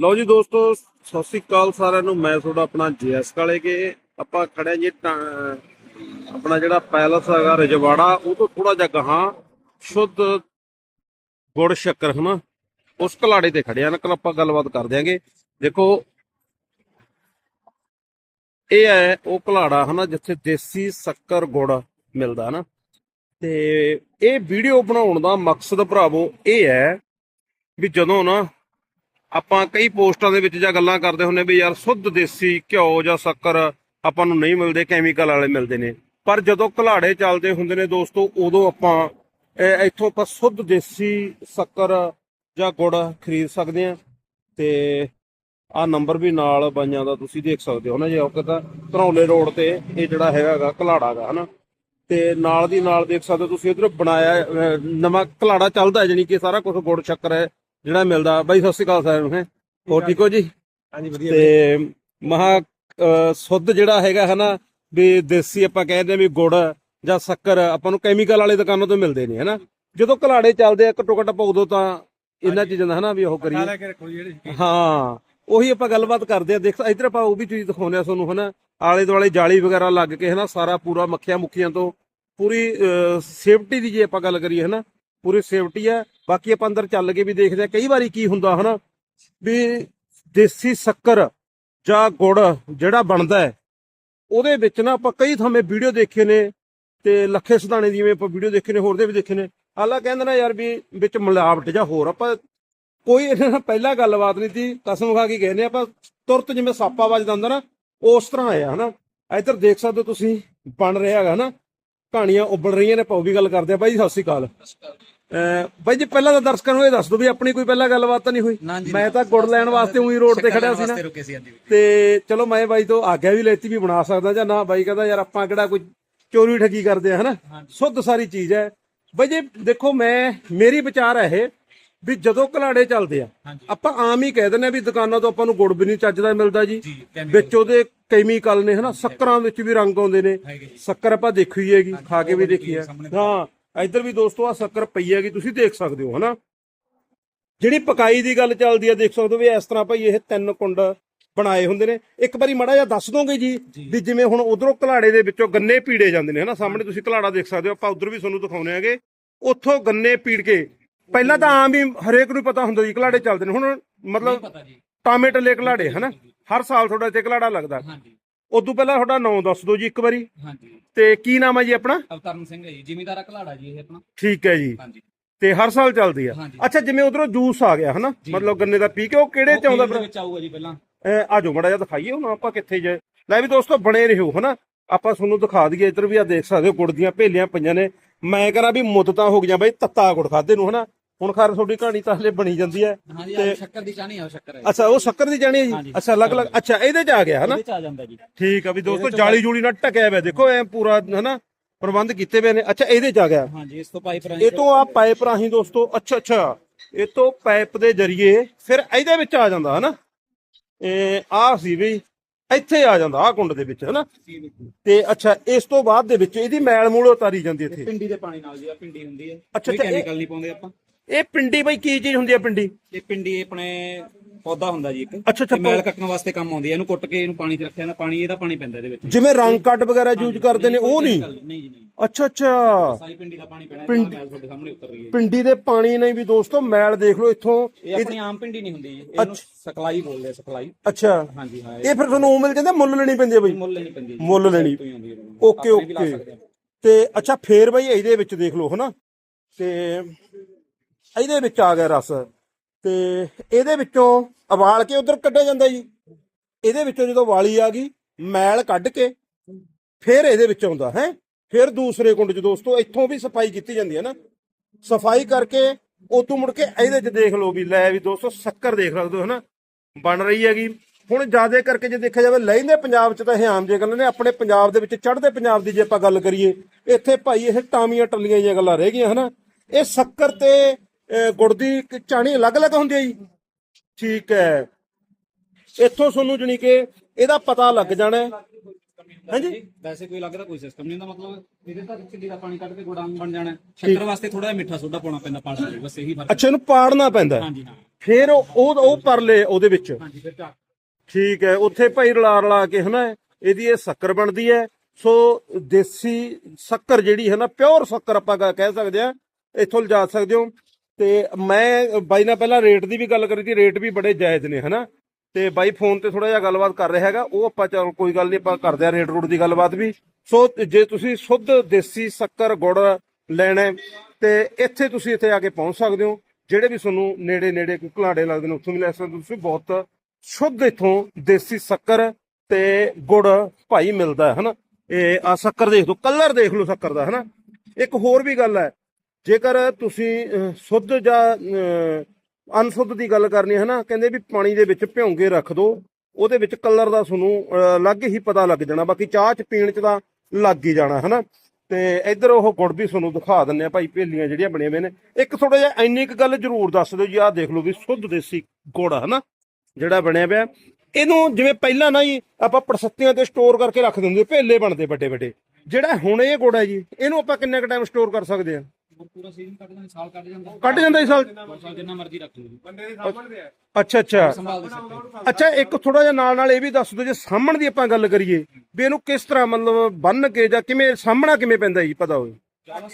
ਲਓ ਜੀ ਦੋਸਤੋ, ਸਤਿ ਸ੍ਰੀ ਅਕਾਲ ਸਾਰਿਆਂ ਨੂੰ। ਮੈਂ ਤੁਹਾਡਾ ਆਪਣਾ ਜੀਐਸ ਕਾਲੇ ਕੇ। ਆਪਾਂ ਖੜੇ ਜੀ ਆਪਣਾ ਜਿਹੜਾ ਪੈਲਸ ਹੈਗਾ ਰਜਵਾੜਾ, ਉਹ ਤੋਂ ਥੋੜਾ ਜਿਹਾ ਗਾਹਾਂ। ਸ਼ੁੱਧ ਗੁੜ ਸ਼ੱਕਰ, ਹਨਾ? ਉਸ ਘਲਾੜੇ ਤੇ ਖੜੇ ਆ। ਨਕਲ ਆਪਾਂ ਗੱਲਬਾਤ ਕਰ ਦਿਆਂਗੇ ਦੇਖੋ, ਇਹ ਹੈ ਉਹ ਘਲਾੜਾ, ਹਨਾ, ਜਿੱਥੇ ਦੇਸੀ ਸ਼ੱਕਰ ਗੁੜ ਮਿਲਦਾ, ਹਨਾ? ਤੇ ਇਹ ਵੀਡੀਓ ਬਣਾਉਣ ਦਾ ਮਕਸਦ ਭਰਾਵੋ ਇਹ ਹੈ ਵੀ ਜਦੋਂ ਨਾ ਆਪਾਂ ਕਈ ਪੋਸਟਾਂ ਦੇ ਵਿੱਚ ਜਾਂ ਗੱਲਾਂ ਕਰਦੇ ਹੁੰਨੇ ਵੀ ਯਾਰ ਸ਼ੁੱਧ ਦੇਸੀ ਘਿਓ ਜਾਂ ਸ਼ੱਕਰ ਆਪਾਂ ਨੂੰ ਨਹੀਂ ਮਿਲਦੇ ਕੈਮੀਕਲ ਵਾਲੇ ਮਿਲਦੇ ਨੇ। ਪਰ ਜਦੋਂ ਘਲਾੜੇ ਚੱਲਦੇ ਹੁੰਦੇ ਨੇ ਦੋਸਤੋ, ਉਦੋਂ ਆਪਾਂ ਇੱਥੋਂ ਆਪਾਂ ਸ਼ੁੱਧ ਦੇਸੀ ਸ਼ੱਕਰ ਜਾਂ ਗੁੜ ਖਰੀਦ ਸਕਦੇ ਆ ਤੇ ਆ ਨੰਬਰ ਵੀ ਨਾਲ ਬਾਈਆਂ ਦਾ ਤੁਸੀਂ ਦੇਖ ਸਕਦੇ ਹੋ ਨਾ ਜੇ ਉਹ ਕਹਿੰਦਾ ਧਰੌਲੇ ਰੋਡ ਤੇ ਇਹ ਜਿਹੜਾ ਹੈਗਾਗਾ ਘਲਾੜਾ ਗਾ, ਹਨਾ। ਤੇ ਨਾਲ ਦੀ ਨਾਲ ਦੇਖ ਸਕਦੇ ਹੋ ਤੁਸੀਂ ਇਧਰ ਬਣਾਇਆ ਨਵਾਂ ਘਲਾੜਾ ਚੱਲਦਾ ਜਾਨੀ ਕਿ ਸਾਰਾ ਕੁਝ ਗੁੜ, ਸ਼ੱਕਰ ਹੈ। ਜਿਹੜਾ ਮਿਲਦਾ। ਬਾਈ ਸਤਿ ਸ਼੍ਰੀ ਅਕਾਲ ਸਾਰਿਆਂ ਨੂੰ ਹੈ। ਹੋਰ ਠੀਕ ਹੋ ਜੀ? ਹਾਂਜੀ ਵਧੀਆ ਤੇ ਮਹਾ ਸੁੱਧ ਜਿਹੜਾ ਹੈਗਾ ਹਨਾ ਵੀ ਦੇਸੀ ਆਪਾਂ ਕਹਿੰਦੇ ਆ ਵੀ ਗੁੜ ਜਾਂ ਸ਼ੱਕਰ ਆਪਾਂ ਨੂੰ ਕੈਮੀਕਲ ਵਾਲੇ ਦੁਕਾਨਾਂ ਤੋਂ ਮਿਲਦੇ ਨੇ ਹਨਾ। ਜਦੋਂ ਘਲਾੜੇ ਚੱਲਦੇ ਆ ਘੱਟੋ ਘੱਟ ਆਪਾਂ ਉਦੋਂ ਤਾਂ ਇਹਨਾਂ ਚੀਜ਼ਾਂ ਦਾ ਹਨਾ ਵੀ ਉਹ ਕਰੀਏ। ਲੈ ਕੇ ਰੱਖੋ ਜਿਹੜੇ ਹਾਂ ਉਹੀ ਆਪਾਂ ਗੱਲਬਾਤ ਕਰਦੇ ਆ। ਦੇਖ ਇੱਧਰ ਆਪਾਂ ਉਹ ਵੀ ਚੀਜ਼ ਦਿਖਾਉਂਦੇ ਆ ਤੁਹਾਨੂੰ ਹਨਾ। ਆਲੇ ਦੁਆਲੇ ਜਾਲੀ ਵਗੈਰਾ ਲੱਗ ਕੇ ਹਨਾ ਸਾਰਾ ਪੂਰਾ ਮੱਖੀਆਂ ਮੁੱਖੀਆਂ ਤੋਂ ਪੂਰੀ ਸੇਫਟੀ ਦੀ ਜੇ ਆਪਾਂ ਗੱਲ ਕਰੀਏ ਹਨਾ। ਪੂਰੀ ਸੇਫਟੀ ਹੈ ਬਾਕੀ ਆਪਾਂ ਅੰਦਰ ਚੱਲ ਕੇ ਵੀ ਦੇਖਦੇ ਆ ਕਈ ਵਾਰੀ ਕੀ ਹੁੰਦਾ ਹਨਾ ਵੀ ਦੇਸੀ ਸ਼ੱਕਰ ਜਾਂ ਗੁੜ ਜਿਹੜਾ ਬਣਦਾ ਹੈ ਉਹਦੇ ਵਿੱਚ ਨਾ ਆਪਾਂ ਕਈ ਥਾਵੇਂ ਵੀਡੀਓ ਦੇਖੇ ਨੇ ਤੇ ਲੱਖੇ ਸਿਧਾਣੇ ਦੀ ਜਿਵੇਂ ਆਪਾਂ ਵੀਡੀਓ ਦੇਖੇ ਨੇ ਹੋਰ ਦੇ ਵੀ ਦੇਖੇ ਨੇ। ਹਾਲਾ ਕਹਿੰਦੇ ਨਾ ਯਾਰ ਵੀ ਵਿੱਚ ਮਿਲਾਵਟ ਜਾਂ ਹੋਰ ਆਪਾਂ ਕੋਈ ਇਹਨਾਂ ਨਾਲ ਪਹਿਲਾਂ ਗੱਲਬਾਤ ਨਹੀਂ ਸੀ ਕਸਮ ਖਾ ਕੇ ਗਏ ਨੇ ਆਪਾਂ ਤੁਰਤ ਜਿਵੇਂ ਸਾਪਾ ਵੱਜਦਾ ਹੁੰਦਾ ਨਾ ਉਸ ਤਰ੍ਹਾਂ ਆਇਆ ਹਨਾ। ਇੱਧਰ ਦੇਖ ਸਕਦੇ ਹੋ ਤੁਸੀਂ ਬਣ ਰਿਹਾ ਹੈਗਾ ਹਨਾ। ਕਹਾਣੀਆਂ ਉੱਬਲ ਰਹੀਆਂ ਨੇ ਪਾਉ ਵੀ ਗੱਲ ਕਰਦੇ ਆ ਬਾਈ ਜੀ, ਸਤਿ ਸ਼੍ਰੀ ਅਕਾਲ ਅਹ ਬਾਈ ਜੀ ਪਹਿਲਾਂ ਤਾਂ ਦਰਸ਼ਕਾਂ ਨੂੰ ਇਹ ਦੱਸ ਦਿਓ ਵੀ ਆਪਣੀ ਕੋਈ ਪਹਿਲਾਂ ਗੱਲਬਾਤ ਤਾਂ ਨਹੀਂ ਹੋਈ। ਮੈਂ ਤਾਂ ਗੁੜ ਲੈਣ ਵਾਸਤੇ ਉਹੀ ਰੋਡ ਤੇ ਖੜਿਆ ਸੀ ਨਾ। ਤੇ ਚਲੋ ਮੈਂ ਬਾਈ ਤੋਂ ਆਗਿਆ ਵੀ ਲੈਤੀ ਵੀ ਬਣਾ ਸਕਦਾ ਜਾਂ ਨਾ। ਬਾਈ ਕਹਿੰਦਾ ਯਾਰ ਆਪਾਂ ਕਿਹੜਾ ਕੋਈ ਚੋਰੀ ਠੱਗੀ ਕਰਦੇ ਆ ਹਨਾ। ਸੁੱਧ ਸਾਰੀ ਚੀਜ਼ ਹੈ। ਬਾਈ ਜੀ ਦੇਖੋ ਮੈਂ ਮੇਰੀ ਵਿਚਾਰ ਹੈ ਇਹ ਵੀ ਜਦੋਂ ਘਲਾੜੇ ਚੱਲਦੇ ਆ ਆਪਾਂ ਆਮ ਹੀ ਕਹਿ ਦਿੰਦੇ ਆ ਵੀ ਦੁਕਾਨਾਂ ਤੋਂ ਆਪਾਂ ਨੂੰ ਗੁੜ ਵੀ ਨਹੀਂ ਚੱਜਦਾ ਮਿਲਦਾ ਜੀ। ਵਿੱਚ ਉਹਦੇ ਕੈਮੀਕਲ ਨੇ ਹਨਾ? ਸ਼ੱਕਰਾਂ ਵਿੱਚ ਵੀ ਰੰਗ ਆਉਂਦੇ ਨੇ। ਸ਼ੱਕਰ ਆਪਾਂ ਦੇਖੀ ਹੈਗੀ ਖਾ ਕੇ ਵੀ ਦੇਖੀ ਹੈ। ਹਾਂ। ਇੱਧਰ ਵੀ ਦੋਸਤੋ ਆ ਸ਼ੱਕਰ ਪਈ ਹੈਗੀ ਤੁਸੀਂ ਦੇਖ ਸਕਦੇ ਹੋ ਹਨਾ? ਜਿਹੜੀ ਪਕਾਈ ਦੀ ਗੱਲ ਚੱਲਦੀ ਆ ਦੇਖ ਸਕਦੇ ਹੋ ਵੀ ਇਸ ਤਰ੍ਹਾਂ ਭਾਈ ਇਹ ਤਿੰਨ ਕੁੰਡ ਬਣਾਏ ਹੁੰਦੇ ਨੇ। ਇੱਕ ਵਾਰੀ ਮਾੜਾ ਜਿਹਾ ਦੱਸ ਦੋਗੇ ਜੀ। ਵੀ ਜਿਵੇਂ ਹੁਣ ਉਧਰੋਂ ਘਲਾੜੇ ਦੇ ਵਿੱਚੋਂ ਗੰਨੇ ਪੀੜੇ ਜਾਂਦੇ ਨੇ ਹਨਾ? ਸਾਹਮਣੇ ਤੁਸੀਂ ਘਲਾੜਾ ਦੇਖ ਸਕਦੇ ਹੋ ਆਪਾਂ ਉਧਰ ਵੀ ਤੁਹਾਨੂੰ ਦਿਖਾਉਨੇ ਆਗੇ। ਉੱਥੋਂ ਗੰਨੇ ਪੀੜ ਕੇ ਪਹਿਲਾਂ ਤਾਂ ਆਮ ਹੀ ਹਰੇਕ ਨੂੰ ਪਤਾ ਹੁੰਦਾ ਜੀ ਘਲਾੜੇ ਚੱਲਦੇ ਨੇ। ਹੁਣ ਮਤਲਬ ਪਤਾ ਜੀ। ਟਾਮੇਟੋ ਲੈ ਘਲਾੜੇ ਹਨਾ? ਹਰ ਸਾਲ ਤੁਹਾਡਾ ਇੱਥੇ ਘਲਾੜਾ ਲੱਗਦਾ। ਹਾਂਜੀ। ਉਦੋਂ ਪਹਿਲਾਂ ਤੁਹਾਡਾ ਨਾਂ ਦੱਸ ਦਿਓ ਜੀ ਇੱਕ ਵਾਰੀ। ਹਾਂਜੀ। ਤੇ ਕੀ ਨਾਮ ਹੈ ਜੀ ਆਪਣਾ? ਅਵਤਰਨ ਸਿੰਘ ਹੈ ਜੀ ਜ਼ਿਮੀਦਾਰਾ ਘਲਾੜਾ ਜੀ ਇਹ ਆਪਣਾ। ਠੀਕ ਹੈ ਜੀ। ਹਾਂਜੀ। ਤੇ ਹਰ ਸਾਲ ਚੱਲਦੀ ਆ। ਹਾਂਜੀ। ਅੱਛਾ ਜਿਵੇਂ ਉਧਰੋਂ ਜੂਸ ਆ ਗਿਆ ਹਨਾ? ਜੀ। ਮਤਲਬ ਗੰਨੇ ਦਾ ਪੀ ਕੇ ਉਹ ਕਿਹੜੇ ਚ ਆਉਂਦਾ ਉਹ ਫਿਰ ਵਿੱਚ ਆਊਗਾ ਜੀ ਪਹਿਲਾਂ। ਆਜੋ ਮੜਾ ਜਿਹਾ ਦਿਖਾਈਏ ਹੁਣ ਆਪਾਂ ਕਿੱਥੇ ਜੇ। ਲੈ ਵੀ ਦੋਸਤੋ ਬਣੇ ਰਹੋ ਹਨਾ? ਆਪਾਂ ਤੁਹਾਨੂੰ ਦਿਖਾ ਦਈਏ ਇੱਧਰ ਵੀ ਆ ਦੇਖ ਸਕਦੇ ਹੋ ਗੁੜ ਦੀਆਂ ਭੇਲੀਆਂ ਪਈਆਂ ਨੇ। ਮੈਂ ਕਹਿੰਦਾ ਵੀ ਮੁੱਦਤਾਂ ਹੋ ਗਈਆਂ ਬਈ ਤੱਤਾ ਗੁੜ ਖਾਦੇ ਨੂੰ ਹਨਾ? ਹੁਣ ਖੈਰ ਤੁਹਾਡੀ ਕਹਾਣੀ ਤਾਂ ਹਲੇ ਬਣੀ ਜਾਂਦੀ ਹੈ ਹਾਂਜੀ ਤੇ- ਆ ਸ਼ੱਕਰ ਦੀ ਚਾਹਣੀ ਆ ਉਹ ਸ਼ੱਕਰ ਹੈ। ਅੱਛਾ ਉਹ ਸ਼ੱਕਰ ਦੀ ਜਾਣੀ ਹੈ ਜੀ? ਹਾਂਜੀ। ਅੱਛਾ ਅਲੱਗ ਅਲੱਗ ਅੱਛਾ ਇਹਦੇ ਚ ਆ ਗਿਆ ਹਨਾ? ਇਹਦੇ ਚ ਆ ਜਾਂਦਾ ਜੀ। ਠੀਕ ਆ ਵੀ ਦੋਸਤੋ ਇਹਦੇ ਚ ਜਾਲੀ ਜੂਲੀ ਨਾਲ ਢਕਿਆ ਹੋਇਆ ਦੇਖੋ ਐ ਪੂਰਾ ਹਨਾ ਪ੍ਰਬੰਧ ਕੀਤੇ ਹੋਏ ਨੇ। ਅੱਛਾ ਇਹਦੇ ਚ ਆ ਗਿਆ। ਹਾਂਜੀ ਇਸ ਤੋਂ ਪਾਈਪ ਇਹ ਤੋਂ ਆ ਪਾਈਪ ਰਾਹੀਂ ਦੋਸਤੋ ਅੱਛਾ ਅੱਛਾ ਇਹ ਤੋਂ ਪਾਈਪ ਦੇ ਜ਼ਰੀਏ ਫਿਰ ਇਹਦੇ ਵਿੱਚ ਆ ਜਾਂਦਾ ਹਨਾ? ਇਹ ਆ ਸੀ ਵੀ ਇੱਥੇ ਆ ਜਾਂਦਾ ਆ ਕੁੰਡ ਦੇ ਵਿੱਚ ਹਨਾ? ਤੇ ਅੱਛਾ ਇਸ ਤੋਂ ਬਾਅਦ ਦੇ ਵਿੱਚ ਇਹਦੀ ਮੈਲ ਮੂਲ ਉਤਾਰੀ ਜਾਂਦੀ ਇੱਥੇ। ਪਿੰਡੀ ਦੇ ਪਾਣੀ ਨਾਲ ਜੀ ਆ ਪਿੰਡੀ ਹੁੰਦੀ ਹੈ। ਅੱਛਾ, ਤੇ ਇਹ- ਕੈਮੀਕਲ ਨਹੀਂ ਪਾਉਂਦੇ ਆਪਾਂ। ਇਹ ਪਿੰਡੀ ਬਈ ਕੀ ਚੀਜ਼ ਹੁੰਦੀ ਆ ਪਿੰਡੀ? ਇਹ ਪਿੰਡੀ ਆਪਣੇ ਪੌਦਾ ਹੁੰਦਾ ਜੀ ਇੱਕ। ਅੱਛਾ, ਅੱਛਾ, ਇਹ ਮੈਲ ਕੱਟਣ ਵਾਸਤੇ ਕੰਮ ਆਉਂਦੀ ਹੈ ਇਹਨੂੰ ਕੁੱਟ ਕੇ ਇਹਨੂੰ ਪਾਣੀ 'ਚ ਰੱਖਿਆ ਨਾ ਪਾਣੀ ਇਹਦਾ ਪਾਣੀ ਪੈਂਦਾ ਇਹਦੇ ਵਿੱਚ। ਜਿਵੇਂ ਰੰਗ ਕੱਟ ਵਗੈਰਾ ਯੂਜ਼ ਕਰਦੇ ਨੇ ਉਹ ਨਹੀਂ? ਨਹੀਂ ਜੀ ਨਹੀਂ। ਅੱਛਾ ਅੱਛਾ। ਸਾਰੀ ਪਿੰਡੀ ਦਾ ਪਾਣੀ ਪੈਣਾ ਇਹਦੇ ਮੈਲ ਤੁਹਾਡੇ ਸਾਹਮਣੇ ਉਤਰ ਰਹੀ ਹੈ। ਪਿੰਡੀ ਦੇ ਪਾਣੀ ਨਹੀਂ ਵੀ ਦੋਸਤੋ ਮੈਲ ਦੇਖ ਲਓ ਇੱਥੋਂ। ਇਹ ਆਪਣੀ ਆਮ ਪਿੰਡੀ ਨਹੀਂ ਹੁੰਦੀ ਜੀ ਇਹਨੂੰ ਸਕਲਾਈ ਬੋਲਦੇ ਆ ਸਕਲਾਈ ਅੱਛਾ। ਹਾਂਜੀ ਹਾਂ ਇਹ ਫਿਰ ਤੁਹਾਨੂੰ ਉਹ ਮਿਲ ਜਾਂਦਾ ਮੁੱਲ ਲੈਣੀ ਪੈਂਦੀ ਹੈ ਬਈ? ਮੁੱਲ ਨਹੀਂ ਪੈਂਦੀ ਜੀ। ਮੁੱਲ ਲੈਣੀ। ਤੋਂ ਹੀ ਆਉਂਦੀ ਹੈ ਇਹਨੂੰ। ਓਕੇ ਆਪਣੇ ਵੀ ਲਾ ਓਕੇ। ਸਕਦੇ। ਤੇ ਅੱਛਾ ਫੇਰ ਬਈ ਇਹਦੇ ਵਿੱਚ ਦੇਖ ਲਓ ਹਨਾ? ਤੇ ਇਹਦੇ ਵਿੱਚ ਆ ਗਿਆ ਰਸ ਤੇ ਇਹਦੇ ਵਿੱਚੋਂ ਉਬਾਲ ਕੇ ਉਧਰ ਕੱਢਿਆ ਜਾਂਦਾ ਜੀ। ਇਹਦੇ ਵਿੱਚੋਂ ਜਦੋਂ ਵਾਲੀ ਆ ਗਈ, ਮੈਲ ਕੱਢ ਕੇ ਫਿਰ ਇਹਦੇ ਵਿੱਚ ਆਉਂਦਾ, ਹੈ। ਫਿਰ ਦੂਸਰੇ ਕੁੰਡ 'ਚ ਦੋਸਤੋ, ਇੱਥੋਂ ਵੀ ਸਫ਼ਾਈ ਕੀਤੀ ਜਾਂਦੀ ਹੈ ਨਾ। ਸਫ਼ਾਈ ਕਰਕੇ ਉਤੋਂ ਮੁੜ ਕੇ ਇਹਦੇ 'ਚ ਦੇਖ ਲਓ ਵੀ, ਲੈ ਵੀ ਦੋਸਤੋ, ਸ਼ੱਕਰ ਦੇਖ ਸਕਦੇ ਹੋ, ਹਨਾ। ਬਣ ਰਹੀ ਹੈਗੀ। ਹੁਣ ਜ਼ਿਆਦਾ ਕਰਕੇ ਜੇ ਦੇਖਿਆ ਜਾਵੇ ਲਹਿੰਦੇ ਪੰਜਾਬ 'ਚ ਤਾਂ ਇਹ ਆਮ ਜੇ ਗੱਲਾਂ ਨੇ, ਆਪਣੇ ਪੰਜਾਬ ਦੇ ਵਿੱਚ ਚੜ੍ਹਦੇ ਪੰਜਾਬ ਦੀ ਜੇ ਆਪਾਂ ਗੱਲ ਕਰੀਏ, ਇੱਥੇ ਭਾਈ ਇਹ ਟਾਮੀਆਂ ਟੱਲੀਆਂ ਜਿਹੀਆਂ ਗੱਲਾਂ ਰਹਿ ਗਈਆਂ, ਹਨਾ। ਇਹ ਸ਼ੱਕਰ ਤੇ ਗੁੜ ਦੀ ਚਾਣੀ ਅਲੱਗ-ਅਲੱਗ ਹੁੰਦੀ ਹੈ ਜੀ। ਠੀਕ ਹੈ। ਇੱਥੋਂ ਤੁਹਾਨੂੰ ਜਣੀ ਕਿ ਇਹਦਾ ਪਤਾ ਲੱਗ ਜਾਣਾ ਹੈ। ਹਾਂਜੀ? ਵੈਸੇ ਕੋਈ ਲੱਗਦਾ ਕੋਈ ਸਿਸਟਮ ਨਹੀਂ ਹੁੰਦਾ ਮਤਲਬ ਇਹਦੇ ਤਾਂ ਚਿੱਲੀ ਦਾ ਪਾਣੀ ਕੱਢ ਕੇ ਗੁੜਾਂ ਬਣ ਜਾਣਾ। ਸ਼ੱਕਰ ਵਾਸਤੇ ਥੋੜਾ ਜਿਹਾ ਮਿੱਠਾ ਸੋਡਾ ਪਾਉਣਾ ਪੈਂਦਾ ਪਾਣੀ ਬਸ ਇਹੀ ਫ਼ਰਕ ਅੱਛਾ ਇਹਨੂੰ ਪਾੜਨਾ ਪੈਂਦਾ। ਹਾਂਜੀ ਹਾਂ। ਫਿਰ ਉਹ ਉਹ ਪਰਲੇ ਉਹਦੇ ਵਿੱਚ। ਹਾਂਜੀ ਫਿਰ ਝਾਕ ਠੀਕ ਹੈ ਉੱਥੇ ਭਾਈ ਰਲਾ ਰਲਾ ਕੇ ਹਨਾ ਇਹਦੀ ਇਹ ਸ਼ੱਕਰ ਬਣਦੀ ਹੈ। ਸੋ ਦੇਸੀ ਸ਼ੱਕਰ ਜਿਹੜੀ ਹੈ ਨਾ ਪਿਓਰ ਸ਼ੱਕਰ ਆਪਾਂ ਕਹਿ ਸਕਦੇ ਆ ਇੱਥੋਂ ਲਿਜਾ ਸਕਦੇ ਹੋ। ਤੇ ਮੈਂ ਬਾਈ ਨਾਲ ਪਹਿਲਾਂ ਰੇਟ ਦੀ ਵੀ ਗੱਲ ਕਰੀ ਸੀ ਰੇਟ ਵੀ ਬੜੇ ਜਾਇਜ਼ ਨੇ ਹਨਾ? ਤੇ ਬਾਈ ਫੋਨ ਤੇ ਥੋੜਾ ਜਿਹਾ ਗੱਲਬਾਤ ਕਰ ਰਿਹਾ ਹੈਗਾ ਉਹ ਆਪਾਂ ਚਲ ਕੋਈ ਗੱਲ ਨਹੀਂ ਆਪਾਂ ਕਰਦੇ ਆ ਰੇਟ ਰੂਟ ਦੀ ਗੱਲਬਾਤ ਵੀ। ਸੋ ਜੇ ਤੁਸੀਂ ਸ਼ੁੱਧ ਦੇਸੀ ਸ਼ੱਕਰ ਗੁੜ ਲੈਣਾ ਹੈ, ਤੇ ਇੱਥੇ ਤੁਸੀਂ ਇੱਥੇ ਆ ਕੇ ਪਹੁੰਚ ਸਕਦੇ ਹੋ ਜਿਹੜੇ ਵੀ ਤੁਹਾਨੂੰ ਨੇੜੇ ਨੇੜੇ ਕੋਈ ਘਲਾੜੇ ਲੱਗਦੇ ਨੇ ਉੱਥੋਂ ਵੀ ਲੈ ਸਕਦੇ ਹੋ ਤੁਸੀਂ ਬਹੁਤ ਸ਼ੁੱਧ ਇਥੋਂ ਦੇਸੀ ਸ਼ੱਕਰ ਤੇ ਗੁੜ ਭਾਈ ਮਿਲਦਾ ਹੈ ਹਨਾ? ਇਹ ਆ ਸ਼ੱਕਰ ਦੇਖ ਲਓ ਕਲਰ ਦੇਖ ਲਓ ਸ਼ੱਕਰ ਦਾ ਹਨਾ? ਇੱਕ ਹੋਰ ਵੀ ਗੱਲ ਹੈ ਜੇਕਰ ਤੁਸੀਂ ਸ਼ੁੱਧ ਜਾਂ ਅਹ, ਅਨਸ਼ੁੱਧ ਦੀ ਗੱਲ ਕਰਨੀ ਹੈ ਨਾ ਕਹਿੰਦੇ ਵੀ ਪਾਣੀ ਦੇ ਵਿੱਚ ਭਿਉਂਗੇ ਰੱਖ ਦਿਓ ਉਹਦੇ ਵਿੱਚ ਕਲਰ ਦਾ ਤੁਹਾਨੂੰ ਅਹ, ਅਲੱਗ ਹੀ ਪਤਾ ਲੱਗ ਜਾਣਾ ਬਾਕੀ ਚਾਹ ਚ ਪੀਣ ਚ ਤਾਂ ਲੱਗ ਹੀ ਜਾਣਾ ਹਨਾ? ਤੇ ਇੱਧਰ ਉਹ ਗੁੜ ਵੀ ਤੁਹਾਨੂੰ ਦਿਖਾ ਦਿੰਨੇ ਆ ਭਾਈ ਭੇਲੀਆਂ ਜਿਹੜੀਆਂ ਬਣੀਆਂ ਹੋਈਆਂ ਨੇ। ਇੱਕ ਥੋੜਾ ਜਿਹਾ ਇੰਨੀ ਕੁ ਗੱਲ ਜ਼ਰੂਰ ਦੱਸ ਦਿਓ ਜੀ ਆਹ ਦੇਖ ਲਓ ਵੀ ਸ਼ੁੱਧ ਦੇਸੀ ਗੁੜ ਆ ਹਨਾ? ਜਿਹੜਾ ਬਣਿਆ ਪਿਆ। ਇਹਨੂੰ ਜਿਵੇਂ ਪਹਿਲਾਂ ਨਾ ਜੀ ਆਪਾਂ ਪੜਸੱਤੀਆਂ ਤੇ ਸਟੋਰ ਕਰਕੇ ਰੱਖ ਦਿੰਦੇ ਭੇਲੇ ਬਣਦੇ ਵੱਡੇ ਵੱਡੇ ਜਿਹੜਾ ਹੁਣ ਇਹ ਗੁੜ ਹੈ ਜੀ ਇਹਨੂੰ ਆਪਾਂ ਕਿੰਨਾ ਕੁ ਟਾਈਮ ਸਟੋਰ ਕਰ ਸਕਦੇ ਆ ਪੂਰਾ ਸੀਜ਼ਨ ਕੱਢ ਦਿੰਦੇ ਸਾਲ ਕੱਢ ਜਾਂਦਾ ਕੱਢ ਜਾਂਦਾ ਇਸ ਸਾਲ? ਦੋ ਸਾਲ ਜਿੰਨਾ ਮਰਜ਼ੀ ਰੱਖ ਲਓ ਜੀ। ਅੱਛਾ ਅੱਛਾ। ਸੰਭਾਲ ਦੇ ਸਕਦੇ ਹੋ। ਅੱਛਾ ਇੱਕ ਥੋੜਾ ਜਿਹਾ ਨਾਲ ਨਾਲ ਇਹ ਵੀ ਦੱਸ ਦਿਓ ਜੇ ਸਾਹਮਣ ਦੀ ਆਪਾਂ ਗੱਲ ਕਰੀਏ ਵੀ ਇਹਨੂੰ ਕਿਸ ਤਰ੍ਹਾਂ ਮਤਲਬ ਬੰਨ ਕੇ ਜਾਂ ਕਿਵੇਂ ਸਾਹਮਣਾ ਕਿਵੇਂ ਪੈਂਦਾ ਜੀ ਪਤਾ ਹੋਵੇ। ਜ਼ਿਆਦਾ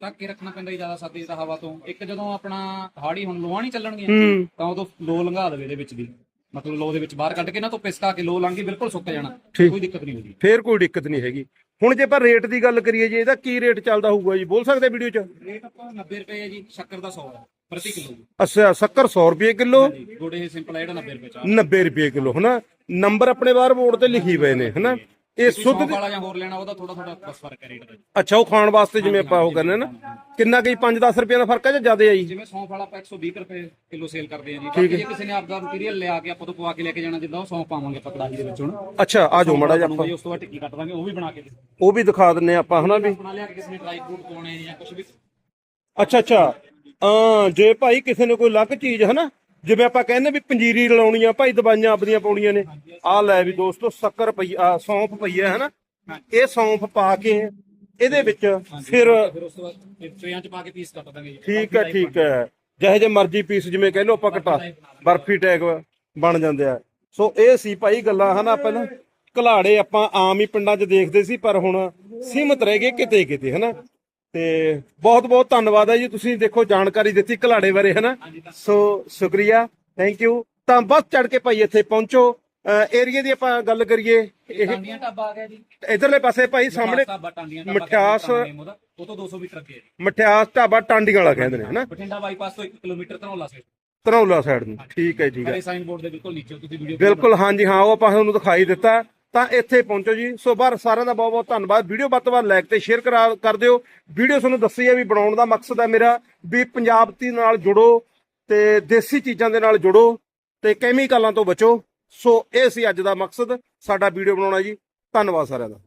ਢੱਕ ਕੇ ਰੱਖਣਾ ਪੈਂਦਾ ਜੀ ਜ਼ਿਆਦਾ ਸਰਦੀ ਦਾ ਹਵਾ ਤੋਂ। ਇੱਕ ਜਦੋਂ ਆਪਣਾ ਹਾੜੀ ਹੁਣ ਲੋਹਾਂ ਨਹੀਂ ਚੱਲਣਗੀਆਂ ਹੂੰ। ਤਾਂ ਉਦੋਂ ਲੋ ਲੰਘਾ ਦੇਵੇ ਇਹਦੇ ਵਿੱਚ ਦੀ ਮਤਲਬ ਲੋ ਦੇ ਵਿੱਚ ਬਾਹਰ ਕੱਢ ਕੇ ਨਾ ਤੋਂ ਪਿਸਕਾ ਕੇ ਲੋ ਲੰਘੀ ਬਿਲਕੁਲ ਸੁੱਕ ਜਾਣਾ। ਠੀਕ। ਕੋਈ ਦਿੱਕਤ ਨਹੀਂ ਹੋਦੀ। ਫੇਰ ਕੋਈ ਦਿੱਕਤ ਨਹੀਂ ਹੈਗੀ। ਹੁਣ ਜੇ ਆਪਾਂ ਰੇਟ ਦੀ ਗੱਲ ਕਰੀਏ ਜੀ ਇਹਦਾ ਕੀ ਰੇਟ ਚੱਲਦਾ ਹੋਊਗਾ ਜੀ? ਬੋਲ ਸਕਦੇ ਵੀਡੀਓ 'ਚ? ਰੇਟ ਆਪਾਂ 90 ਰੁਪਏ ਹੈ ਜੀ ਸ਼ੱਕਰ ਦਾ 100 ਹੈ ਪ੍ਰਤੀ ਕਿਲੋ ਜੀ। ਅੱਛਾ ਸ਼ੱਕਰ 100 ਰੁਪਏ ਕਿਲੋ? ਹਾਂਜੀ ਗੋੜੇ ਇਹ ਸਿੰਪਲ ਹੈ ਜਿਹੜਾ 90 ਰੁਪਏ ਚਾਹ 90 ਰੁਪਏ ਕਿਲੋ ਹਨਾ? ਨੰਬਰ ਆਪਣੇ ਬਾਹਰ ਬੋਰਡ ਤੇ ਲਿਖੀ ਪਏ ਨੇ ਹਨਾ? ਇਹ ਸ਼ੁੱਧ ਵਾਲਾ ਜਾਂ ਹੋਰ ਲੈਣਾ ਉਹਦਾ ਥੋੜਾ ਥੋੜਾ ਬਸ ਫ਼ਰਕ ਹੈ ਰੇਟ ਦਾ ਜੀ। ਅੱਛਾ ਉਹ ਖਾਣ ਵਾਸਤੇ ਜਿਵੇਂ ਆਪਾਂ ਉਹ ਕਰਨੇ ਨਾ। ਕਿੰਨਾ ਕਈ 5-10 ਰੁਪਏ ਦਾ ਫ਼ਰਕ ਹੈ ਜਾਂ ਜ਼ਿਆਦਾ ਹੈ ਜੀ? ਜਿਵੇਂ ਸੌਂਫ ਵਾਲਾ ਆਪਾਂ 120 ਰੁਪਏ ਕਿਲੋ ਸੇਲ ਕਰਦੇ ਹਾਂ ਜੀ। ਬਾਕੀ ਜੇ ਕਿਸੇ ਨੇ ਆਪਦਾ ਮਟੀਰੀਅਲ ਲਿਆ ਕੇ ਆਪਾਂ ਤੋਂ ਪਵਾ ਕੇ ਲੈ ਕੇ ਜਾਣਾ ਜਿੱਦਾਂ ਉਹ ਸੌਂਫ ਪਾਵਾਂਗੇ ਆਪਾਂ ਕੜਾਹੀ ਦੇ ਵਿੱਚ ਹੁਣ। ਅੱਛਾ ਆ ਜਾਓ ਮੜਾ ਜਿਹਾ ਬਣੂਗਾ ਆਪਾਂ। ਜੀ, ਉਸ ਤੋਂ ਬਾਅਦ ਟਿੱਕੀ ਕੱਟ ਦਾਂਗੇ ਉਹ ਵੀ ਬਣਾ ਕੇ ਦੇ ਉਹ ਵੀ ਦਿਖਾ ਦਿੰਨੇ ਆਪਾਂ ਹਨਾ ਵੀ? ਬਣਾ ਲਿਆ ਕਿ ਕਿਸੇ ਨੇ ਡਰਾਈ ਫਰੂਟ ਪਾਉਣੇ ਜਾਂ ਕੁਝ ਵੀ। ਅੱਛਾ ਅੱਛਾ। ਅ ਜੇ ਭਾਈ ਕਿਸੇ ਨੇ ਕੋਈ ਅਲੱਗ ਚੀਜ਼ ਹਨਾ? ਜਿਵੇਂ ਆਪਾਂ ਕਹਿੰਦੇ ਵੀ ਪੰਜੀਰੀ ਰਲਾਉਣੀ ਆ ਭਾਈ ਦਵਾਈਆਂ ਆਪਦੀਆਂ ਪਾਉਣੀਆਂ ਨੇ। ਆ ਲੈ ਵੀ ਦੋਸਤੋ ਸ਼ੱਕਰ ਪਈ ਆ ਸੌਂਫ ਪਈ ਆ ਹਨਾ? ਇਹ ਸੌਂਫ ਪਾ ਕੇ ਇਹਦੇ ਵਿੱਚ ਫਿਰ ਫਿਰ ਉਸ ਤੋਂ ਬਾਅਦ ਇਹ ਟਰੇਆਂ 'ਚ ਪਾ ਕੇ ਪੀਸ ਕੱਟ ਦਾਂਗੇ ਜੀ। ਠੀਕ ਹੈ ਠੀਕ ਹੈ। ਜਿਹੇ ਜੇ ਮਰਜ਼ੀ ਪੀਸ ਜਿਵੇਂ ਕਹਿ ਲਓ ਆਪਾਂ ਕਟਾ ਬਰਫੀ ਟੈਗ ਬਣ ਜਾਂਦੇ ਆ। ਸੋ ਇਹ ਸੀ ਭਾਈ ਗੱਲਾਂ ਹਨਾ ਪਹਿਲਾਂ ਘਲਾੜੇ ਆਪਾਂ ਆਮ ਹੀ ਪਿੰਡਾਂ 'ਚ ਦੇਖਦੇ ਸੀ ਪਰ ਹੁਣ ਸੀਮਤ ਰਹਿ ਗਏ ਕਿਤੇ ਕਿਤੇ ਹਨਾ? ਤੇ ਬਹੁਤ ਬਹੁਤ ਧੰਨਵਾਦ ਹੈ ਜੀ। ਤੁਸੀਂ ਦੇਖੋ ਜਾਣਕਾਰੀ ਦਿੱਤੀ ਘਲਾੜੇ ਬਾਰੇ ਹਨਾ? ਸੋ ਸ਼ੁਕਰੀਆ। ਥੈਂਕ ਯੂ ਤਾਂ ਬਸ ਚੜ ਕੇ ਭਾਈ ਇੱਥੇ ਪਹੁੰਚੋ। ਏਰੀਆ ਦੀ ਆਪਾਂ ਗੱਲ ਕਰੀਏ ਇਹ ਟਾਂਡੀਆਂ ਢਾਬਾ ਆ ਗਿਆ ਜੀ। ਇਧਰਲੇ ਪਾਸੇ ਭਾਈ ਸਾਹਮਣੇ ਮਠਿਆਸ- ਕਹਿੰਦੇ ਨੇ ਉਹਦਾ, ਉਹ ਤੋਂ 200 ਮੀਟਰ ਅੱਗੇ ਹੈ ਜੀ। ਮਠਿਆਸ ਢਾਬਾ ਟਾਂਡੀਆਂ ਵਾਲਾ ਕਹਿੰਦੇ ਨੇ ਹਨਾ? ਬਠਿੰਡਾ ਬਾਈਪਾਸ ਤੋਂ 1 ਕਿਲੋਮੀਟਰ ਧਨੌਲਾ ਸੇ ਧਨੌਲਾ ਸਾਈਡ ਨੂੰ। ਠੀਕ ਹੈ ਠੀਕ ਹੈ ਹਰੇ ਸਾਈਨ ਬੋਰਡ ਦੇ ਬਿਲਕੁਲ ਨੀਚੇ ਤੁਸੀਂ ਵੀਡੀਓ ਬਿਲਕੁਲ ਹਾਂਜੀ ਹਾਂ ਉਹ ਆਪਾਂ ਤੁਹਾਨੂੰ ਦਿਖਾਈ ਦਿੱਤਾ। ਤਾਂ ਇੱਥੇ ਪਹੁੰਚੋ ਜੀ। ਸੋ ਬਾਹਰ ਸਾਰਿਆਂ ਦਾ ਬਹੁਤ ਬਹੁਤ ਧੰਨਵਾਦ। ਵੀਡੀਓ ਵੱਧ ਤੋਂ ਵੱਧ ਲਾਈਕ ਤੇ ਸ਼ੇਅਰ ਕਰਾ ਕਰ ਦਿਓ। ਵੀਡੀਓ ਤੁਹਾਨੂੰ ਦੱਸੀ ਹੈ ਵੀ ਬਣਾਉਣ ਦਾ ਮਕਸਦ ਹੈ ਮੇਰਾ ਵੀ ਪੰਜਾਬ ਦੀ ਨਾਲ ਜੁੜੋ ਤੇ ਦੇਸੀ ਚੀਜ਼ਾਂ ਦੇ ਨਾਲ ਜੁੜੋ ਤੇ ਕੈਮੀਕਲਾਂ ਤੋਂ ਬਚੋ। ਸੋ ਇਹ ਸੀ ਅੱਜ ਦਾ ਮਕਸਦ। ਸਾਡਾ ਵੀਡੀਓ ਬਣਾਉਣਾ ਜੀ। ਧੰਨਵਾਦ ਸਾਰਿਆਂ ਦਾ।